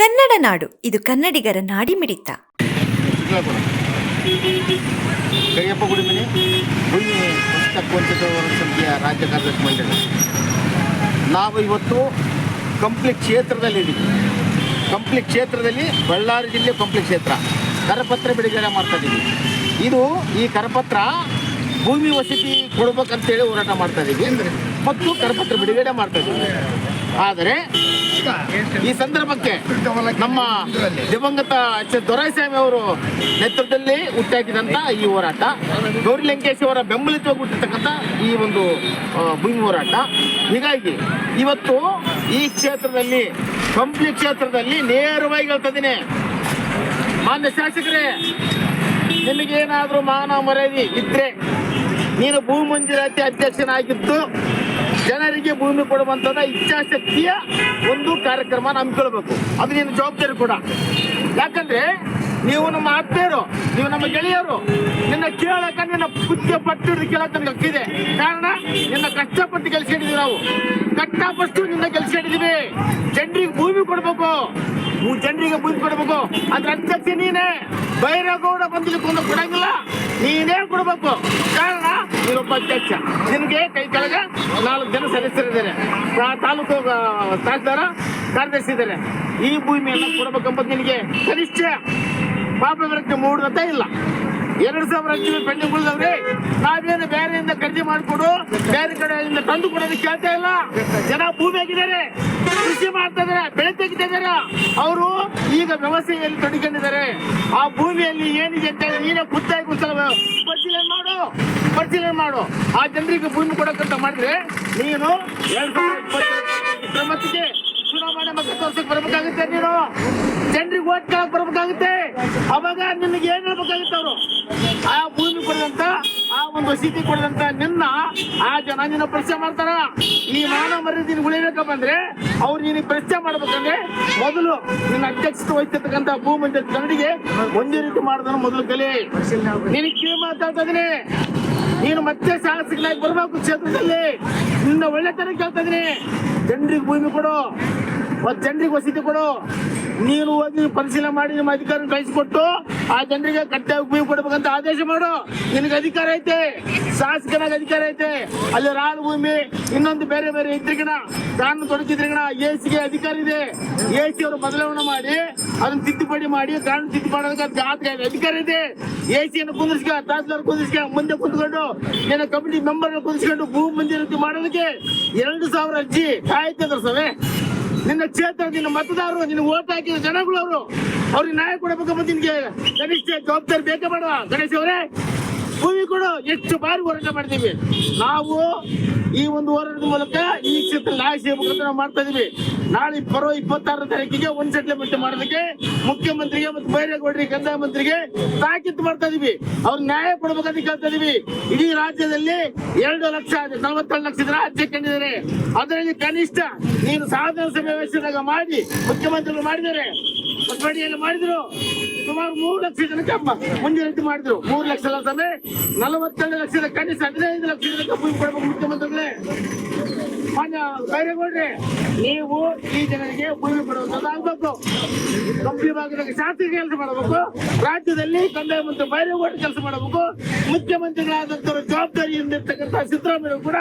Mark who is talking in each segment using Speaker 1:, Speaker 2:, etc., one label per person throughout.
Speaker 1: ಕನ್ನಡ ನಾಡು. ಇದು ಕನ್ನಡಿಗರ
Speaker 2: ನಾಡಿ ಮಿಡಿತ ರಾಜ್ಯ ಕಾರ್ಯದರ್ಶಿ ಮಂಡಳಿ. ನಾವು ಇವತ್ತು ಕಂಪ್ಲಿ ಕ್ಷೇತ್ರದಲ್ಲಿದ್ದೀವಿ ಕಂಪ್ಲಿ ಕ್ಷೇತ್ರದಲ್ಲಿ ಬಳ್ಳಾರಿ ಜಿಲ್ಲೆ ಕಂಪ್ಲಿ ಕ್ಷೇತ್ರ. ಕರಪತ್ರ ಬಿಡುಗಡೆ ಮಾಡ್ತಾ ಇದ್ದೀವಿ ಇದು ಈ ಕರಪತ್ರ ಭೂಮಿ ವಸತಿ ಕೊಡ್ಬೇಕಂತೇಳಿ ಹೋರಾಟ ಮಾಡ್ತಾ ಇದ್ದೀವಿ ಮತ್ತು ಕರಪತ್ರ ಬಿಡುಗಡೆ ಮಾಡ್ತಾ ಇದ್ದೀವಿ ಆದರೆ ಈ ಸಂದರ್ಭಕ್ಕೆ ನಮ್ಮ ದಿವಂಗತ ಎಚ್ ಎಸ್ ದೊರೈಸ್ವಾಮಿ ಅವರು ನೇತೃತ್ವದಲ್ಲಿ ಹುಟ್ಟಾಕಿದಂಥ ಈ ಹೋರಾಟ. ಗೌರಿ ಲಂಕೇಶ್ ಅವರ ಬೆಂಬಲಿತವಾಗಿ ಈ ಒಂದು ಭೂಮಿ ಹೋರಾಟ. ಹೀಗಾಗಿ ಇವತ್ತು ಈ ಕ್ಷೇತ್ರದಲ್ಲಿ, ಕಂಪ್ಲಿ ಕ್ಷೇತ್ರದಲ್ಲಿ ನೇರವಾಗಿ ಹೇಳ್ತಿದ್ದೀನಿ ಮಾನ್ಯ ಶಾಸಕರೇ, ನಿಮಗೇನಾದರೂ ಮಾನ ಮರ್ಯಾದೆ ಇದ್ರೆ ನೀನು ಭೂಮಂಜೂರಾತಿ ಅಧ್ಯಕ್ಷನಾಗಿದ್ದು ಜನರಿಗೆ ಭೂಮಿ ಕೊಡುವಂಥದ್ದು ಇಚ್ಛಾಶಕ್ತಿಯ ಒಂದು ಕಾರ್ಯಕ್ರಮ ಹಮ್ಮಿಕೊಳ್ಬೇಕು ಅದು ನಿನ್ನ ಜವಾಬ್ದಾರಿ ಕೂಡ. ಯಾಕಂದ್ರೆ ನೀವು ನಮ್ಮ ಆತ್ಮೀಯರು, ನೀವು ನಮ್ಮ ಗೆಳೆಯರು, ನಿನ್ನ ಕೇಳಕ ನಿನ್ನ ಬುದ್ಧಿ ಪಟ್ಟು ಕೇಳಕ್ಕೆ ಕಾರಣ ನಿನ್ನ ಕಷ್ಟಪಟ್ಟು ಗೆಲ್ಸ್ಕೊಂಡಿದೀವಿ ನಾವು. ಕಷ್ಟಪಟ್ಟು ನಿನ್ನ ಗೆಲ್ಸ್ಕೊಂಡಿದೀವಿ ಜನರಿಗೆ ಭೂಮಿ ಕೊಡ್ಬೇಕು. ಜನರಿಗೆ ಭೂಮಿ ಕೊಡ್ಬೇಕು. ಅದ್ರ ಅಧ್ಯಕ್ಷ ನೀನೇ ಬೈರಗೌಡ ಬಂದಿದ್ದಕ್ಕೊಂದು ಕೊಡಂಗಿಲ್ಲ. ನೀನೇ ಕೊಡ್ಬೇಕು. ಕಾರಣ ನೀನೊಬ್ಬ ಅಧ್ಯಕ್ಷ. ನಿನಗೆ ಕೈ ಕೆಳಗೆ ನಾಲ್ಕು ಜನ ಸದಸ್ಯರಿದ್ದಾರೆ ತಾಲೂಕು ತಹಸೀಲ್ದಾರ ಕಾರ್ಯದರ್ಶಿ ಇದ್ದಾರೆ. ಈ ಭೂಮಿಯನ್ನು ಕೊಡಬೇಕೆಂಬುದು ನಿನಗೆ ಕನಿಷ್ಠ ಪಾಪ ಮೂಡದಂತ ಇಲ್ಲ. ಎರಡು ಸಾವಿರ ಅರ್ಜಿ ಪೆಂಡಿಂಗ್ ಉಳಿದವ್ರಿ, ನಾವೇನು ಬೇರೆಯಿಂದ ಖರೀದಿ ಮಾಡಿಕೊಡು, ಬೇರೆ ಕಡೆಯಿಂದ ತಂದು ಕೊಡೋದಕ್ಕೆ ಕೇಳ್ತಾ ಇಲ್ಲ. ಜನ ಭೂಮಿ ಆಗಿದ್ದಾರೆ ಕೃಷಿ ಮಾಡ್ತಾ ಇದಾರೆ ಬೆಳೆ ತೆಗಿತಾ ಇದಾರೆ ಅವರು ಈಗ ವ್ಯವಸ್ಥೆಯಲ್ಲಿ ತೊಡಗಿಕೊಂಡಿದ್ದಾರೆ. ಆ ಭೂಮಿಯಲ್ಲಿ ಏನಿದೆ ಅಂತ ಹೇಳಿ ನೀನೇ ಖುದ್ದಾಗಿ ಪರಿಶೀಲನೆ ಮಾಡು. ಪರಿಶೀಲನೆ ಮಾಡು. ಆ ಜನರಿಗೆ ಭೂಮಿ ಕೊಡಕ್ಕಂತ ಮಾಡಿದ್ರೆ ನೀನು ಚುನಾವಣೆ ಮತ್ತೆ ಬರಬೇಕಾಗುತ್ತೆ ನೀನು. ಜನರಿಗೆ ಓಟ್ ಬರಬೇಕಾಗುತ್ತೆ. ಅವಾಗ ನಿನಗೆ ಏನ್ ಹೇಳ್ಬೇಕಾಗುತ್ತೆ ಅವರು? ಆ ಒಂದು ಕೊಡದಂತ ನಿನ್ನ ಆ ಜನ ನಿನ್ನ ಪರಿಚಯ ಮಾಡ್ತಾರ. ಈ ಮಾನವ ಮರ್ಯಾದೆ ಉಳಿಬೇಕಪ್ಪ ಅಂದ್ರೆ ಅವ್ರು ನೀನು ಪರಿಚಯ ಮಾಡ್ಬೇಕಂದ್ರೆ ಮೊದಲು ನಿನ್ನ ಅಧ್ಯಕ್ಷತೆ ವಹಿಸಿರ್ತಕ್ಕಂತ ಭೂ ಕನ್ನಡಿಗೆ ಒಂದೇ ರೀತಿ ಮಾಡೋದನ್ನ ಮೊದಲು ಕಲಿ. ನಿನಗೆ ಕಿವಿ ಮಾತಾಡ್ತಾ ನೀನು ಮತ್ತೆ ಶಾಸಕನಾಗಿ ಬರ್ಬೇಕು ಕ್ಷೇತ್ರದಲ್ಲಿ. ನಿನ್ನ ಒಳ್ಳೆತನ ಕೇಳ್ತಾ ಇದೀನಿ ಜನರಿಗೆ ಭೂಮಿ ಕೊಡು. ಜನರಿಗೆ ವಸತಿ ಕೊಡು. ನೀನು ಹೋಗಿ ಪರಿಶೀಲನೆ ಮಾಡಿ ನಿಮ್ಮ ಅಧಿಕಾರ ಕಳಿಸಿಕೊಟ್ಟು ಆ ಜನರಿಗೆ ಕಟ್ಟೆ ಕೊಡ್ಬೇಕಂತ ಆದೇಶ ಮಾಡು. ನಿನಗೆ ಅಧಿಕಾರ ಐತೆ. ಶಾಸಕನಾಗ ಅಧಿಕಾರ ಐತೆ. ಅಲ್ಲಿ ರಾಳು ಭೂಮಿ, ಇನ್ನೊಂದು ಬೇರೆ ಬೇರೆ ಇದ್ರಿಗಿನ ಕಾನೂನು ತೊಡಗಿದ್ರಿಗಿನ ಎ ಸಿಗೆ ಅಧಿಕಾರ ಇದೆ. ಎ ಸಿ ಅವರು ಬದಲಾವಣೆ ಮಾಡಿ, ಅದನ್ನ ತಿದ್ದುಪಡಿ ಮಾಡಿ ಕಾನೂನು ತಿದ್ದುಪಡಿ ಮಾಡೋದಕ್ಕೆ ಅದ್- ಅದ್ ಅಧಿಕಾರ ಇದೆ. ಎ ಸಿಯನ್ನು ಕುಂದಿರ್ಸ್ಕ, ತಹಸೀಲ್ದಾರ್ ಕುಂದಿರ್ಸ್ಕ, ಮುಂದೆ ಕುಂತ್ಕೊಂಡು ನಿನ್ನ ಕಮಿಟಿ ಮೆಂಬರ್ ಕುಂದಿಸ್ಕೊಂಡು ಭೂ ಮಂದಿರ ಮಾಡೋದಕ್ಕೆ ಎರಡು ಸಾವಿರ ಅರ್ಜಿ ಕಾಯ್ತಿದ್ರು ಸವೆ ನಿನ್ನ ಕ್ಷೇತ್ರ ನಿನ್ನ ಮತದಾರರು, ನಿನ್ನ ಓಟ್ ಹಾಕಿದ ಜನಗಳು ಅವರು ಅವ್ರಿಗೆ ನ್ಯಾಯ ಕೊಡಬೇಕಂಬ ನಿನ್ಗೆ ಕನಿಷ್ಠ ಜವಾಬ್ದಾರಿ ಬೇಕೇ ಮಾಡುವ ಗಣೇಶ್ ಅವರೇ, ಭೂಮಿ ಕೊಡು ಎಷ್ಟು ಬಾರಿ ಹೋರಾಟ ಮಾಡ್ತೀವಿ. ನಾವು ಈ ಒಂದು ಹೋರಾಟದ ಮೂಲಕ ಈ ಕ್ಷೇತ್ರ ನ್ಯಾಯ ಸಿಗಬೇಕಂತ ನಾವು ಮಾಡ್ತಾ ಇದೀವಿ. ನಾಳೆ ಬರೋ ಇಪ್ಪತ್ತಾರರ ತಾರೀಕಿಗೆ ಒಂದ್ ಸೆಟ್ಲ್ಮೆಂಟ್ ಮಾಡೋದಕ್ಕೆ ಮುಖ್ಯಮಂತ್ರಿಗೆ ಮತ್ತು ಬೈರೇಗೌಡರಿಗೆ ಕಂದಾಯ ಮಂತ್ರಿಗೆ ತಾಕೀತು ಮಾಡ್ತಾ ಇದೀವಿ. ಅವ್ರ ನ್ಯಾಯ ಕೊಡ್ಬೇಕಂತ ಕೇಳ್ತಾ ಇದೀವಿ. ಇಡೀ ರಾಜ್ಯದಲ್ಲಿ ಎರಡು ಲಕ್ಷ, ನಲವತ್ತೆರಡು ಲಕ್ಷ ಜನ ಅರ್ಜಿ ಕಂಡಿದ್ದಾರೆ. ಅದರಲ್ಲಿ ಕನಿಷ್ಠ ನೀನು ಸಾಧನ ಸಮಾವೇಶದಾಗ ಮಾಡಿ ಮುಖ್ಯಮಂತ್ರಿಗಳು ಮಾಡಿದ್ದಾರೆ. ಪಟ್ವಾಡಿಯಲ್ಲಿ ಮಾಡಿದ್ರು. ಸುಮಾರು ಮೂರು ಲಕ್ಷ ಜನಕ್ಕೆ ಮುಂಜಾನೆ ಮಾಡಿದ್ರು. ಮೂರು ಲಕ್ಷ ಅಲ್ಲ ಸಭೆ, ನಲವತ್ತೆರಡು ಲಕ್ಷದ ಕನಿಷ್ಠ ಹದಿನೈದು ಲಕ್ಷ ಜನಕ್ಕೆ ಮುಖ್ಯಮಂತ್ರಿಗಳೇ. ಬೈರೇಗೌಡ್ರೆ, ನೀವು ಈ ಜನರಿಗೆ ಭೂಮಿ ಕೊಡುವಂಥದ್ದು ಕಂಪ್ಲಿ ಭಾಗದಲ್ಲಿ ಕೆಲಸ ಮಾಡಬೇಕು. ರಾಜ್ಯದಲ್ಲಿ ಕಂದಾಯ ಮಂತ್ರಿ ಬೈರೇಗೌಡ ಕೆಲಸ ಮಾಡಬೇಕು. ಮುಖ್ಯಮಂತ್ರಿಗಳಾದಂತ ಜವಾಬ್ದಾರಿಯಿಂದ ಇರ್ತಕ್ಕಂಥ ಸಿದ್ದರಾಮಯ್ಯ ಕೂಡ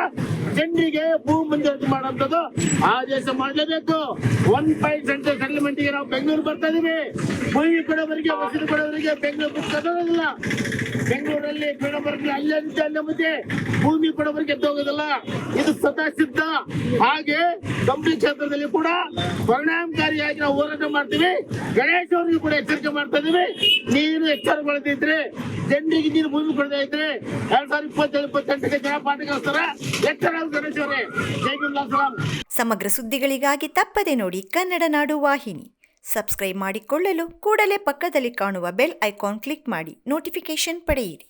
Speaker 2: ಜನರಿಗೆ ಭೂ ಮಂಜೂರಾತಿ ಮಾಡುವಂಥದ್ದು ಆದೇಶ ಮಾಡಲೇಬೇಕು. ಒನ್ ಪಾಯಿಂಟ್ ಸೆಂಟರ್ ಸೆಟಲ್ಮೆಂಟ್ಗೆ ನಾವು ಬೆಂಗಳೂರು ಬರ್ತಾ ಇದೀವಿ. ಭೂಮಿ ಕೊಡೋವರಿಗೆ, ವಸತಿ ಕೊಡೋವರಿಗೆ ಬೆಂಗಳೂರು ಕದೋದಿಲ್ಲ ಬೆಂಗಳೂರಲ್ಲಿ ಕೊಡೋವರಿಗೆ ಅಲ್ಲೇ ಅಲ್ಲೇ ಮುಂದೆ ಭೂಮಿ ಕೊಡೋವರಿಗೆ ಎದ್ದೋಗೋದಿಲ್ಲ ಇದು ಸದಾ ಸಿದ್ಧ. ಹಾಗೆ ಕಂಪ್ಲಿ ಕ್ಷೇತ್ರದಲ್ಲಿ ಕೂಡ ಪರಿಣಾಮಕಾರಿಯಾಗಿ ನಾವು ಹೋರಾಟ ಮಾಡ್ತೀವಿ. ಗಣೇಶ್ ಅವರಿಗೂ ಕೂಡ ಎಚ್ಚರಿಕೆ ಮಾಡ್ತಾ ಇದೀವಿ ನೀನು ಎಚ್ಚರಗೊಳ್ಳದಿದ್ರೆ ಜನರಿಗೆ ನೀರು ಭೂಮಿ ಕೊಡದೇ ಇದ್ರೆ ಎರಡ್ ಸಾವಿರದ ಇಪ್ಪತ್ತೇಳು, ಇಪ್ಪತ್ತೆಂಟಕ್ಕೆ ಜನ ಪಾಠಗೋಸ್ಕರ ಎಚ್ಚರ ಗಣೇಶ್ ಅವರೇ. ಜೈ
Speaker 1: ಸಮಗ್ರ ಸುದ್ದಿಗಳಿಗಾಗಿ ತಪ್ಪದೆ ನೋಡಿ ಕನ್ನಡ ನಾಡು ವಾಹಿನಿ. ಸಬ್ಸ್ಕ್ರೈಬ್ ಮಾಡಿಕೊಳ್ಳಲು ಕೂಡಲೇ ಪಕ್ಕದಲ್ಲಿ ಕಾಣುವ ಬೆಲ್ ಐಕಾನ್ ಕ್ಲಿಕ್ ಮಾಡಿ, ನೋಟಿಫಿಕೇಶನ್ ಪಡೆಯಿರಿ.